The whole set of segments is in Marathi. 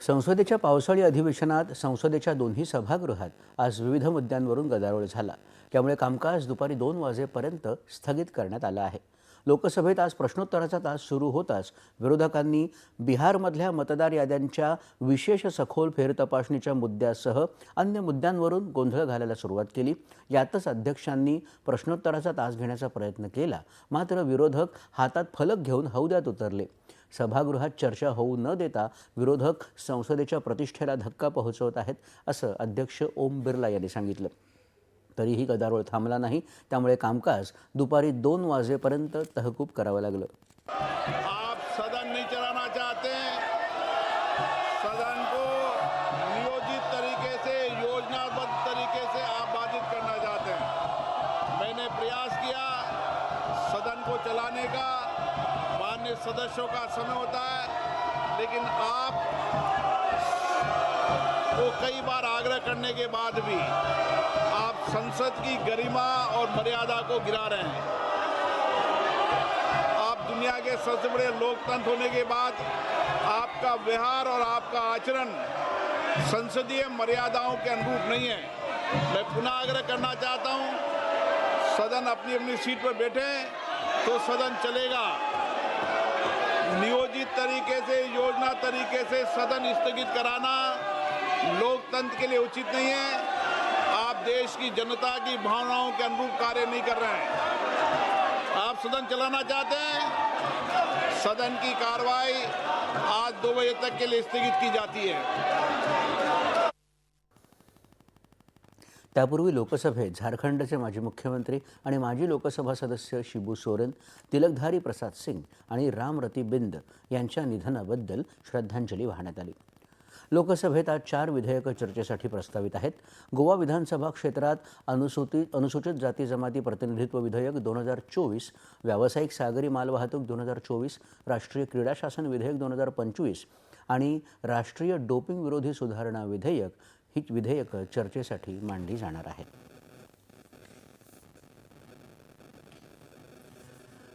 संसदेच्या पावसाळी अधिवेशनात संसदेच्या दोन्ही सभागृहात आज विविध मुद्द्यांवरून गदारोळ झाला. त्यामुळे कामकाज दुपारी दोन वाजेपर्यंत स्थगित करण्यात आलं आहे. लोकसभेत आज प्रश्नोत्तराचा तास सुरू होताच विरोधकांनी बिहारमधल्या मतदार याद्यांच्या विशेष सखोल फेरतपासणीच्या मुद्द्यासह अन्य मुद्द्यांवरून गोंधळ घालायला सुरुवात केली. यातच अध्यक्षांनी प्रश्नोत्तराचा तास घेण्याचा प्रयत्न केला. मात्र विरोधक हातात फलक घेऊन हौद्यात उतरले. सभागृहात चर्चा होऊ न देता विरोधक संसदेच्या प्रतिष्ठेला धक्का पोहोचवत आहेत असं अध्यक्ष ओम बिर्ला यांनी सांगितलं. तरीही गदारोळ थांबला नाही त्यामुळे कामकाज दुपारी दोन वाजेपर्यंत तहकूब करावं लागलं. आप सदन नहीं चलाना चाहते सदन को नियोजित तरीके से योजनाबद्ध तरीके से आप बाधित करना चाहते हैं। मैंने प्रयास किया सदन को चलाने का। मान्य सदस्यों का समय होता है, लेकिन आप को कई बार आग्रह करने के बाद भी आप संसद की गरिमा और मर्यादा को गिरा रहे हैं। आप दुनिया के सबसे बड़े लोकतंत्र होने के बाद आपका व्यवहार और आपका आचरण संसदीय मर्यादाओं के अनुरूप नहीं है। मैं पुनः आग्रह करना चाहता हूँ, सदन अपनी अपनी सीट पर बैठे तो सदन चलेगा। नियोजित तरीके से, योजना तरीके से सदन स्थगित कराना लोकतंत्र के लिए उचित नहीं है। आप देश की जनता की भावनाओं के अनुरूप कार्य नहीं कर रहे हैं। आप सदन चलाना चाहते हैं, सदन की कार्रवाई आज दो बजे तक के लिए स्थगित की जाती है। त्यापूर्वी लोकसभेत झारखंडचे माजी मुख्यमंत्री आणि माजी लोकसभा सदस्य शिबू सोरेन तिलकधारी प्रसाद सिंग आणि रामरती बिंद यांच्या निधनाबद्दल श्रद्धांजली वाहण्यात आली. लोकसभेत आज चार विधेयकं चर्चेसाठी प्रस्तावित आहेत. गोवा विधानसभा क्षेत्रात अनुसूचित अनुसूचित जाती जमाती प्रतिनिधित्व विधेयक दोन हजार चोवीस व्यावसायिक सागरी मालवाहतूक दोन हजार चोवीस राष्ट्रीय क्रीडा शासन विधेयक दोन हजार पंचवीस आणि राष्ट्रीय डोपिंग विरोधी सुधारणा विधेयक ही विधेयकं चर्चेसाठी मांडली जाणार आहेत.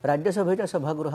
राज्यसभेच्या सभागृहात